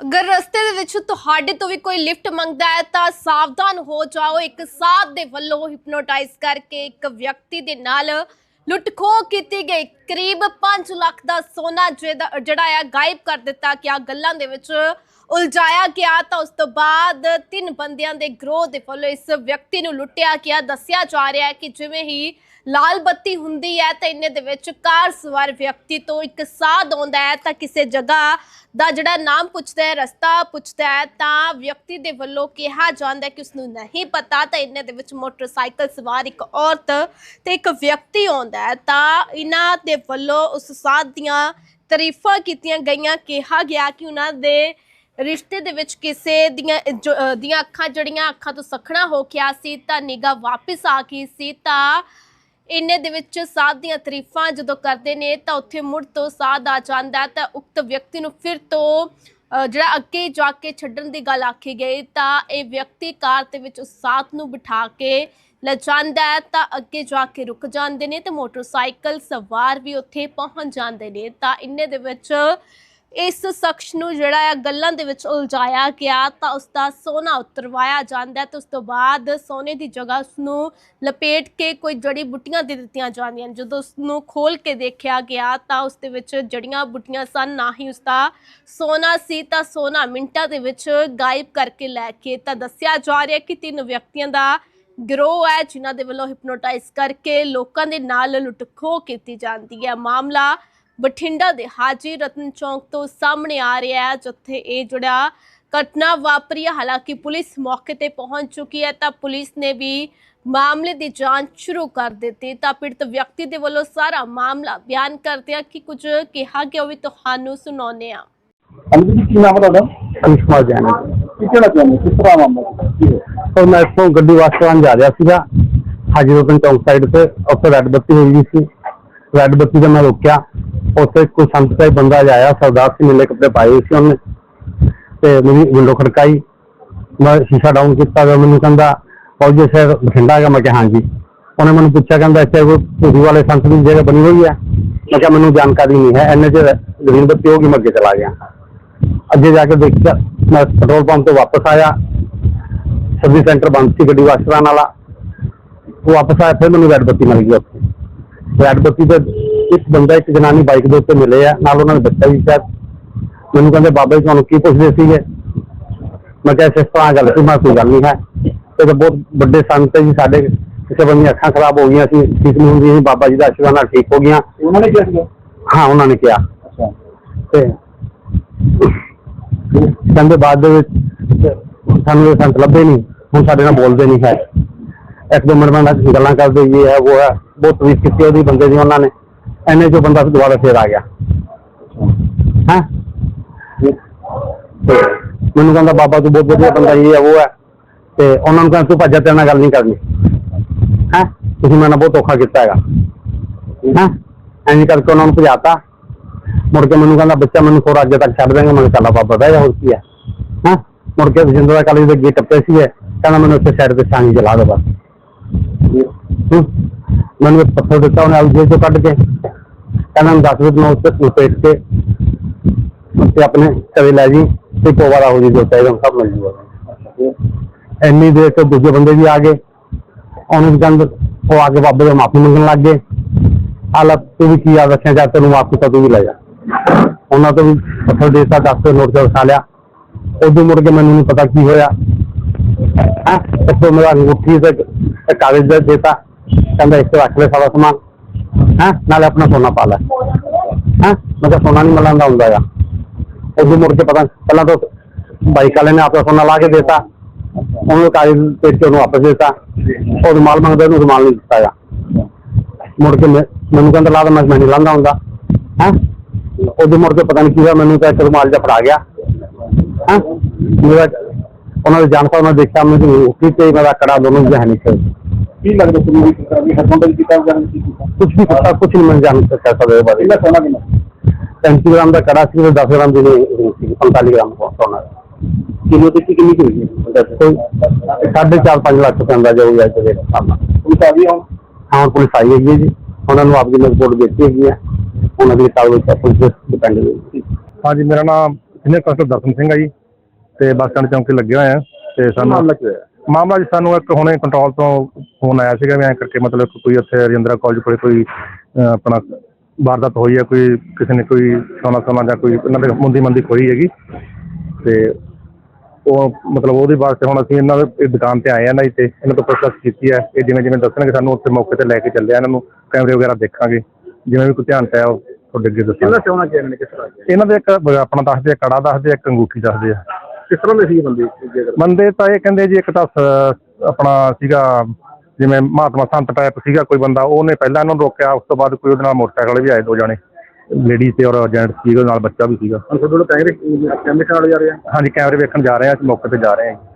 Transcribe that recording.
ਅਗਰ ਰਸਤੇ ਦੇ ਵਿੱਚ ਤੁਹਾਡੇ ਤੋਂ ਵੀ ਕੋਈ ਲਿਫਟ ਮੰਗਦਾ ਹੈ, ਤਾਂ ਸਾਵਧਾਨ ਹੋ ਜਾਓ। ਇੱਕ ਸਾਧ ਦੇ ਵੱਲੋਂ ਹਿਪਨੋਟਾਈਜ਼ ਕਰਕੇ ਇੱਕ ਵਿਅਕਤੀ ਦੇ ਨਾਲ ਲੁੱਟਖੋ ਕੀਤੀ ਗਈ। ਕਰੀਬ 5 ਲੱਖ ਦਾ ਸੋਨਾ ਜਿਹਦਾ- ਜਿਹੜਾ ਆ, ਗਾਇਬ ਕਰ ਦਿੱਤਾ ਗਿਆ। ਗੱਲਾਂ ਦੇ ਵਿੱਚ ਉਲਝਾਇਆ ਗਿਆ, ਤਾਂ ਉਸ ਤੋਂ ਬਾਅਦ ਤਿੰਨ ਬੰਦਿਆਂ ਦੇ ਗਰੋਹ ਦੇ ਵੱਲੋਂ ਇਸ ਵਿਅਕਤੀ ਨੂੰ ਲੁੱਟਿਆ ਗਿਆ। ਦੱਸਿਆ ਜਾ ਰਿਹਾ ਹੈ ਕਿ ਜਿਵੇਂ ਹੀ ਲਾਲ ਬੱਤੀ ਹੁੰਦੀ ਹੈ ਤਾਂ ਇੰਨੇ ਦੇ ਵਿੱਚ ਕਾਰ ਸਵਾਰ ਵਿਅਕਤੀ ਤੋਂ ਇੱਕ ਸਾਧ ਆਉਂਦਾ ਹੈ ਤਾਂ ਕਿਸੇ ਜਗ੍ਹਾ ਦਾ ਜਿਹੜਾ ਨਾਮ ਪੁੱਛਦਾ ਹੈ, ਰਸਤਾ ਪੁੱਛਦਾ ਹੈ, ਤਾਂ ਵਿਅਕਤੀ ਦੇ ਵੱਲੋਂ ਕਿਹਾ ਜਾਂਦਾ ਕਿ ਉਸ ਨੂੰ ਨਹੀਂ ਪਤਾ ਤਾਂ ਇੰਨੇ ਦੇ ਵਿੱਚ ਮੋਟਰਸਾਈਕਲ ਸਵਾਰ ਇੱਕ ਔਰਤ ਤੇ ਇੱਕ ਵਿਅਕਤੀ ਆਉਂਦਾ ਹੈ। ਤਾਂ ਇਹਨਾਂ ਦੇ ਵੱਲੋਂ ਉਸ ਸਾਧ ਦੀਆਂ ਤਾਰੀਫਾਂ ਕੀਤੀਆਂ ਗਈਆਂ। ਕਿਹਾ ਗਿਆ ਕਿ ਉਹਨਾਂ ਦੇ ਰਿਸ਼ਤੇ ਦੇ ਵਿੱਚ ਕਿਸੇ ਦੀਆਂ ਦੀਆਂ ਅੱਖਾਂ ਜੜੀਆਂ ਅੱਖਾਂ ਤੋਂ ਸਖਣਾ ਹੋ ਗਿਆ ਸੀ ਤਾਂ ਨਿਗਾ ਵਾਪਸ ਆ ਗਈ ਸੀ ਤਾਂ ਇੰਨੇ ਦੇ ਵਿੱਚ ਸਾਧ ਦੀਆਂ ਤਾਰੀਫਾਂ ਜਦੋਂ ਕਰਦੇ ਨੇ, ਤਾਂ ਉੱਥੇ ਮੁੜ ਤੋਂ ਸਾਧ ਆ ਜਾਂਦਾ ਤਾਂ ਉਕਤ ਵਿਅਕਤੀ ਨੂੰ ਫਿਰ ਤੋਂ ਜਿਹੜਾ ਅੱਗੇ ਜਾ ਕੇ ਛੱਡਣ ਦੀ ਗੱਲ ਆਖੀ ਗਈ, ਤਾਂ ਇਹ ਵਿਅਕਤੀ ਕਾਰ ਦੇ ਵਿੱਚ ਉਸ ਸਾਧ ਨੂੰ ਬਿਠਾ ਕੇ ਲਿਜਾਂਦਾ ਹੈ, ਤਾਂ ਅੱਗੇ ਜਾ ਕੇ ਰੁਕ ਜਾਂਦੇ ਨੇ ਤੇ ਮੋਟਰਸਾਈਕਲ ਸਵਾਰ ਵੀ ਉੱਥੇ ਪਹੁੰਚ ਜਾਂਦੇ ਨੇ। ਤਾਂ ਇੰਨੇ ਦੇ ਵਿੱਚ ਇਸ ਸ਼ਖਸ ਨੂੰ ਜਿਹੜਾ ਹੈ ਗੱਲਾਂ ਦੇ ਵਿੱਚ ਉਲਝਾਇਆ ਗਿਆ ਤਾਂ ਉਸ ਦਾ ਸੋਨਾ ਉਤਰਵਾਇਆ ਜਾਂਦਾ ਹੈ ਤੇ ਉਸ ਤੋਂ ਬਾਅਦ ਸੋਨੇ ਦੀ ਜਗ੍ਹਾ ਉਸ ਨੂੰ ਲਪੇਟ ਕੇ ਕੋਈ ਜੜੀ ਬੁੱਟੀਆਂ ਦੇ ਦਿੱਤੀਆਂ ਜਾਂਦੀਆਂ ਨੇ ਜਦੋਂ ਉਸ ਨੂੰ ਖੋਲ ਕੇ ਦੇਖਿਆ ਗਿਆ ਤਾਂ ਉਸ ਦੇ ਵਿੱਚ ਜੜੀਆਂ ਬੁੱਟੀਆਂ ਸਨ, ਨਾ ਹੀ ਉਸ ਦਾ ਸੋਨਾ ਸੀ ਤਾਂ ਸੋਨਾ ਮਿੰਟਾਂ ਦੇ ਵਿੱਚ ਗਾਇਬ ਕਰਕੇ ਲੈ ਕੇ ਤਾਂ ਦੱਸਿਆ ਜਾ ਰਿਹਾ ਕਿ ਤਿੰਨ ਵਿਅਕਤੀਆਂ ਦਾ ਗਰੋਹ ਹੈ, ਜਿਨ੍ਹਾਂ ਦੇ ਵੱਲੋਂ ਹਿਪਨੋਟਾਈਜ਼ ਕਰਕੇ ਲੋਕਾਂ ਦੇ ਨਾਲ ਲੁੱਟਖੋ ਕੀਤੀ ਜਾਂਦੀ ਹੈ। ਮਾਮਲਾ ਬਠਿੰਡਾ ਦੇ ਹਾਜੀ ਰਤਨ ਚੌਂਕ ਤੋਂ ਸਾਹਮਣੇ ਆ ਰਿਹਾ ਹੈ ਜਿੱਥੇ ਇਹ ਜਿਹੜਾ ਘਟਨਾ ਵਾਪਰੀ ਹੈ ਹਾਲਾਂਕਿ ਪੁਲਿਸ ਮੌਕੇ ਤੇ ਪਹੁੰਚ ਚੁੱਕੀ ਹੈ ਤਾਂ ਪੁਲਿਸ ਨੇ ਵੀ ਮਾਮਲੇ ਦੀ ਜਾਂਚ ਸ਼ੁਰੂ ਕਰ ਦਿੱਤੀ। ਤਾਂ ਪੀੜਤ ਵਿਅਕਤੀ ਦੇ ਵੱਲੋਂ ਸਾਰਾ ਮਾਮਲਾ ਬਿਆਨ ਕਰਦਿਆਂ ਕਿ ਕੁਝ ਕਿਹਾ ਗਿਆ ਉਹ ਵੀ ਤੁਹਾਨੂੰ ਹਾਂ। ਹਾਂਜੀ ਜੀ ਕੀ ਨਾਮ ਹੈ ਤੁਹਾਡਾ? ਅਨਿਸ਼ ਕੁਮਾਰ ਜੈਨ। ਹੈ। ਕੀ ਕਹਿਣਾ ਚਾਹੁੰਦੇ ਕਿਸ ਤਰ੍ਹਾਂ ਮਾਮਲਾ ਕੀ ਹੈ? ਔਰ ਮੈਂ ਇੱਥੋਂ ਗੱਡੀ ਵਾਸਤੇ ਆਉਣ ਜਾ ਰਿਹਾ ਸੀਗਾ ਹਾਜੀ ਰਤਨ ਚੌਂਕ ਸਾਈਡ ਤੇ ਉੱਥੇ ਰੈੱਡ ਬੱਤੀ ਹੋਈ ਸੀ। ਰੈੱਡ ਬੱਤੀ ਤੇ ਮੈਂ ਰੁਕਿਆ। ਉੱਥੇ ਕੋਈ ਸੰਤ ਦਾ ਹੀ ਬੰਦਾ ਆਇਆ ਸਰਦਾਰ ਸਿੰਘ ਨੀਲੇ ਕੱਪੜੇ ਪਾਏ ਹੋਏ ਸੀ ਉਹਨੇ ਤੇ ਮੇਰੀ ਵਿੰਡੋ ਖੜਕਾਈ। ਮੈਂ ਸ਼ੀਸ਼ਾ ਡਾਊਨ ਕੀਤਾ ਤੇ ਮੈਨੂੰ ਕਹਿੰਦਾ ਫੌਜੀ ਸਰ ਬਠਿੰਡਾ ਹੈਗਾ। ਮੈਂ ਕਿਹਾ, ਹਾਂਜੀ। ਉਹਨੇ ਮੈਨੂੰ ਪੁੱਛਿਆ, ਕਹਿੰਦਾ, ਇੱਥੇ ਕੋਈ ਧੂਰੀ ਵਾਲੇ ਸੰਤ ਦੀ ਜਗ੍ਹਾ ਬਣੀ ਹੋਈ ਹੈ ਮੈਂ ਕਿਹਾ, ਮੈਨੂੰ ਜਾਣਕਾਰੀ ਨਹੀਂ ਹੈ। ਐਨੇ ਚ ਗ੍ਰੀਨ ਬੱਤੀ ਹੋ ਗਈ ਮੈਂ ਅੱਗੇ ਚਲਾ ਗਿਆ। ਅੱਗੇ ਜਾ ਕੇ ਦੇਖਿਆ, ਮੈਂ ਪੈਟਰੋਲ ਪੰਪ ਤੋਂ ਵਾਪਸ ਆਇਆ। ਸਰਵਿਸ ਸੈਂਟਰ ਬੰਦ ਸੀ ਗੱਡੀ ਵਾਸ਼ ਕਰਾਉਣ ਵਾਲਾ। ਉਹ ਵਾਪਸ ਆਇਆ, ਫਿਰ ਮੈਨੂੰ ਰੈਡ ਬੱਤੀ ਮਿਲ ਗਈ ਉੱਥੇ। ਰੈੱਡ ਬੱਤੀ ਤੇ ਇੱਕ ਬੰਦਾ ਇੱਕ ਜਨਾਨੀ ਬਾਈਕ ਦੇ ਉੱਤੇ ਮਿਲੇ ਆ ਨਾਲ ਉਹਨਾਂ ਨੇ ਬੱਚਾ ਵੀ ਸ਼ਾਇਦ ਮੈਨੂੰ ਕਹਿੰਦੇ ਬਾਬਾ ਜੀ ਤੁਹਾਨੂੰ ਕੀ ਪੁੱਛਦੇ ਸੀਗੇ? ਮੈਂ ਕਿਹਾ ਇਸ ਤਰ੍ਹਾਂ ਗੱਲ ਸੀ ਮੈਂ ਕੋਈ ਗੱਲ ਨਹੀਂ ਹੈ। ਤਾਂ ਬਹੁਤ ਵੱਡੇ ਸੰਤ ਜੀ ਸਾਡੇ ਕਿਸੇ ਬੰਦੇ ਅੱਖਾਂ ਖਰਾਬ ਹੋ ਗਈਆਂ ਸੀ ਠੀਕ ਨਹੀਂ ਹੁੰਦੀ ਸੀ ਬਾਬਾ ਜੀ ਦਾ ਆਸ਼ੀਰਵਾਦ ਨਾਲ ਠੀਕ ਹੋ ਗਈਆਂ। ਉਹਨਾਂ ਨੇ ਕਿਹਾ ਹਾਂ ਉਹਨਾਂ ਨੇ ਕਿਹਾ। ਅੱਛਾ। ਤੇ ਕਹਿੰਦੇ ਬਾਅਦ ਦੇ ਵਿੱਚ ਸਾਨੂੰ ਇਹ ਸੰਤ ਲੱਭੇ ਨਹੀਂ ਹੁਣ ਸਾਡੇ ਨਾਲ ਬੋਲਦੇ ਨਹੀਂ ਹੈ। ਇੱਕ ਦੋ ਮਿੰਟ ਬਾਅਦ ਗੱਲਾਂ ਕਰਦੇ ਇਹ ਹੈ ਉਹ ਹੈ ਬਹੁਤ ਤਵੀਤ ਕੀਤੀ ਉਹਦੀ ਬੰਦੇ ਦੀ ਉਹਨਾਂ ਨੇ। ਐਨੇ ਜੋ ਬੰਦਾ ਦੁਬਾਰਾ ਫੇਰ ਆ ਗਿਆ ਹਾਂ ਤੇ ਮੈਨੂੰ ਕਹਿੰਦਾ ਬਾਬਾ ਤੂੰ ਬਹੁਤ ਵਧੀਆ ਬੰਦਾ ਇਹ ਹੈ ਉਹ ਹੈ ਤੇ ਉਹਨਾਂ ਨੂੰ ਕਹਿੰਦਾ ਤੂੰ ਭੱਜਾ ਤੇਰੇ ਨਾਲ ਗੱਲ ਨਹੀਂ ਕਰਨੀ ਹਾਂ ਤੁਸੀਂ ਮੇਰੇ ਨਾਲ ਬਹੁਤ ਧੋਖਾ ਕੀਤਾ ਹੈਗਾ ਹਾਂ ਐਂ ਕਰਕੇ ਉਹਨਾਂ ਨੂੰ ਭਜਾਤਾ। ਮੁੜ ਕੇ ਮੈਨੂੰ ਕਹਿੰਦਾ ਬੱਚਾ ਮੈਨੂੰ ਥੋੜਾ ਅੱਗੇ ਤੱਕ ਛੱਡ ਦੇਂਗਾ ਮੈਂ ਕਿਹਾ, ਚੱਲ ਬਾਬਾ, ਬਹਿ ਜਾ, ਹੋਰ ਕੀ ਹੈ? ਹਾਂ? ਮੁੜ ਕੇ ਜਿੰਦਰਾ ਕਾਲਜ ਦੇ ਗੇਟ ਟੱਪੇ ਸੀ ਕਹਿੰਦਾ, ਮੈਨੂੰ ਉੱਥੇ ਸਾਈਡ ਤੇ ਛਾਂਗੀ ਜਲਾ ਦੇ ਬਸ। ਹੂੰ। ਮੈਨੂੰ ਇੱਕ ਪੱਥਰ ਦਿੱਤਾ ਉਹਨੇ ਆਲੂ ਚੋਂ ਕੱਢ ਕੇ। ਕਹਿੰਦਾ ਮੈਨੂੰ ਦੱਸ ਦੇ ਮੈਂ ਉੱਤੇ ਲਪੇਟ ਕੇ ਉੱਤੇ ਆਪਣੇ ਘਰੇ ਲੈ ਜੀ ਤੇ ਕੋਵਾਰਾ ਹੋ ਜੀ ਜੋ ਚਾਹੀਦਾ ਉਹ ਸਭ ਮਿਲ ਜੂਗਾ ਇੰਨੀ ਦੇਰ ਤੋਂ ਦੂਜੇ ਬੰਦੇ ਵੀ ਆ ਗਏ ਉਹਨੂੰ ਵੀ ਕਹਿੰਦੇ ਉਹ ਆ ਕੇ ਬਾਬੇ ਤੋਂ ਮਾਫੀ ਮੰਗਣ ਲੱਗ ਗਏ ਹਾਲਤ ਤੂੰ ਵੀ ਕੀ ਆ ਰੱਖਿਆ ਜਾ ਤੈਨੂੰ ਮਾਫ ਕੀਤਾ ਤੂੰ ਵੀ ਲੈ ਜਾ ਉਹਨਾਂ ਤੋਂ ਵੀ ਪੱਥਰ ਦੇਤਾ ਦਸ ਤੇ ਨੋਟ ਚਲ ਖਾ ਲਿਆ ਉਦੋਂ ਮੁੜ ਕੇ ਮੈਨੂੰ ਨਹੀਂ ਪਤਾ ਕੀ ਹੋਇਆ ਹਾਂ ਇੱਥੋਂ ਮੇਰਾ ਅੰਗੂਠੀ ਤੇ ਤੇ ਕਾਗਜ਼ ਦਾ ਦੇਤਾ ਕਹਿੰਦਾ ਇੱਥੇ ਰੱਖ ਲੈ ਸਾਰਾ ਸਮਾਨ ਹਾਂ ਨਾਲੇ ਆਪਣਾ ਸੋਨਾ ਪਾ ਲੈ ਹਾਂ ਮੈਂ ਕਿਹਾ ਸੋਨਾ ਨਹੀਂ ਮਿਲਦਾ ਹੁੰਦਾ ਆ ਉਦੋਂ ਮੁੜ ਕੇ ਪਤਾ ਪਹਿਲਾਂ ਤਾਂ ਬਾਈਕ ਵਾਲੇ ਨੇ ਆਪਣਾ ਸੋਨਾ ਲਾ ਕੇ ਦੇਤਾ ਉਹਨੂੰ ਕਾਗਜ਼ ਪੇਟ ਕੇ ਉਹਨੂੰ ਵਾਪਸ ਦੇਤਾ ਉਹ ਰੁਮਾਲ ਮੰਗਦਾ ਉਹਨੂੰ ਰੁਮਾਲ ਨਹੀਂ ਦਿੱਤਾ ਆ ਮੁੜ ਕੇ ਮੈਂ- ਮੈਨੂੰ ਕਹਿੰਦਾ ਲਾ ਮੈਂ ਮੈਂ ਨਹੀਂ ਲਾਂਦਾ ਹੁੰਦਾ ਹੈ ਉਦੋਂ ਮੁੜ ਕੇ ਪਤਾ ਨਹੀਂ ਕੀ ਹੋਇਆ ਮੈਨੂੰ ਤਾਂ ਇੱਕ ਰੁਮਾਲ ਜਿਹਾ ਫੜਾ ਗਿਆ ਹੈ ਮੇਰਾ ਉਹਨਾਂ ਦੇ ਜਾਣ ਮੈਂ ਦੇਖਿਆ ਮੈਨੂੰ ਉੱਠੀ ਤੇ ਮੇਰਾ ਕੜਾ ਦੋਨੋਂ ਜਿਹਾ ਨਹੀਂ ਸੀ ਕੀ ਲੱਗਦਾ ਤੁਹਾਨੂੰ ਵੀ ਤਰ੍ਹਾਂ ਵੀ ਹਸਬੰਦ ਦੀ ਕਿਤਾਬ ਜਾਣ ਕੀ ਕੀਤਾ? ਕੁਝ ਵੀ ਪਤਾ ਕੁਝ ਨਹੀਂ ਮੈਂ ਜਾਣ ਸਕਦਾ ਸਦੇ ਬਾਰੇ। ਕਿੰਨਾ ਸੋਨਾ ਕਿੰਨਾ? 35 ਗ੍ਰਾਮ ਦਾ ਕੜਾ ਸੀ ਤੇ 10 ਗ੍ਰਾਮ ਦੀ ਸੀ 45 ਗ੍ਰਾਮ ਦਾ ਸੋਨਾ। ਕਿਲੋ ਤੇ ਕਿੰਨੀ ਹੋਈ ਹੈ? ਕੋਈ ਸਾਢੇ ਚਾਰ 5 ਲੱਖ ਰੁਪਏ ਦਾ ਜੋ ਹੈ ਜਿਹੜੇ ਸਾਹਮਣਾ ਪੁਲਿਸ ਆ ਗਈ ਹੁਣ? ਹਾਂ ਪੁਲਿਸ ਆਈ ਹੈਗੀ ਹੈ ਜੀ। ਉਹਨਾਂ ਨੂੰ ਆਪਦੀ ਰਿਪੋਰਟ ਦਿੱਤੀ ਹੈਗੀ ਹੈ। ਉਹਨਾਂ ਦੀ ਕਾਰਵਾਈ ਤੇ ਪੁਲਿਸ ਡਿਪੈਂਡ ਹੋਈ ਹਾਂਜੀ ਮੇਰਾ ਨਾਮ ਸੀਨੀਅਰ ਕਨਸਟੇਬਲ ਦਰਸ਼ਨ ਸਿੰਘ ਆ ਜੀ ਤੇ ਬੱਸ ਸਟੈਂਡ ਚੌਂਕੀ ਲੱਗੇ ਹੋਏ ਆ ਤੇ ਸਾਨੂੰ ਹੋਇਆ ਮਾਮਲਾ ਜੀ ਸਾਨੂੰ ਇੱਕ ਹੁਣੇ ਕੰਟਰੋਲ ਤੋਂ ਫੋਨ ਆਇਆ ਸੀਗਾ ਵੀ ਐਂ ਕਰਕੇ ਮਤਲਬ ਕੋਈ ਉੱਥੇ ਰਜਿੰਦਰਾ ਕਾਲਜ ਕੋਲੇ ਕੋਈ ਅਹ, ਆਪਣਾ ਵਾਰਦਾਤ ਹੋਈ ਹੈ ਕੋਈ ਕਿਸੇ ਨੇ ਕੋਈ ਸੋਨਾ ਸੋਨਾ ਜਾਂ ਕੋਈ ਇਹਨਾਂ ਦੇ ਮੁੰਦੀ ਮੰਦੀ ਖੋਈ ਹੈਗੀ। ਤੇ ਉਹ ਮਤਲਬ ਉਹਦੇ ਵਾਸਤੇ ਹੁਣ ਅਸੀਂ ਇਹਨਾਂ ਦੇ ਦੁਕਾਨ ਤੇ ਆਏ ਆ ਨਾ ਤੇ ਇਹਨਾਂ ਤੋਂ ਪੁੱਛਤਾਛ ਕੀਤੀ ਹੈ ਇਹ ਜਿਵੇਂ ਜਿਵੇਂ ਦੱਸਣਗੇ ਸਾਨੂੰ ਉੱਥੇ ਮੌਕੇ ਤੇ ਲੈ ਕੇ ਚੱਲੇ ਆ ਇਹਨਾਂ ਨੂੰ ਕੈਮਰੇ ਵਗੈਰਾ ਦੇਖਾਂਗੇ ਜਿਵੇਂ ਵੀ ਕੋਈ ਧਿਆਨ ਪਿਆ ਉਹ ਤੁਹਾਡੇ ਅੱਗੇ ਦੱਸਾਂਗੇ। ਨੇ ਕਿਸ ਤਰ੍ਹਾਂ? ਇਹਨਾਂ ਦੇ ਇੱਕ ਆਪਣਾ ਦੱਸਦੇ ਆ ਕੜਾ ਦੱਸਦੇ ਆ ਇੱਕ ਅੰਗੂਠੀ ਦੱਸਦੇ ਆ। ਕਿਸ ਤਰ੍ਹਾਂ ਦੇ ਸੀ ਬੰਦੇ ਜੇਕਰ ਬੰਦੇ ਤਾਂ ਇਹ ਕਹਿੰਦੇ ਜੀ ਇੱਕ ਤਾਂ ਸ- ਆਪਣਾ ਸੀਗਾ ਜਿਵੇਂ ਮਹਾਤਮਾ ਸੰਤ ਟਾਈਪ ਸੀਗਾ ਕੋਈ ਬੰਦਾ ਉਹਨੇ ਪਹਿਲਾਂ ਇਹਨੂੰ ਰੋਕਿਆ ਉਸ ਤੋਂ ਬਾਅਦ ਕੋਈ ਉਹਦੇ ਨਾਲ ਮੋਟਰਸਾਈਕਲ ਵੀ ਆਏ ਦੋ ਜਾਣੇ ਲੇਡੀ ਤੇ ਔਰ ਜੈਂਟ ਸੀਗਾ ਉਹਦੇ ਨਾਲ ਬੱਚਾ ਵੀ ਸੀਗਾ। ਹੁਣ ਤੁਹਾਡੇ ਕੋਲ ਕੈਮਰੇ ਕੈਮਰੇ ਨਾਲ ਜਾ ਰਹੇ ਆ? ਹਾਂਜੀ ਕੈਮਰੇ ਵੇਖਣ ਜਾ ਰਹੇ ਆ ਅਸੀਂ ਮੌਕੇ ਤੇ ਜਾ ਰਹੇ ਹਾਂ ਜੀ।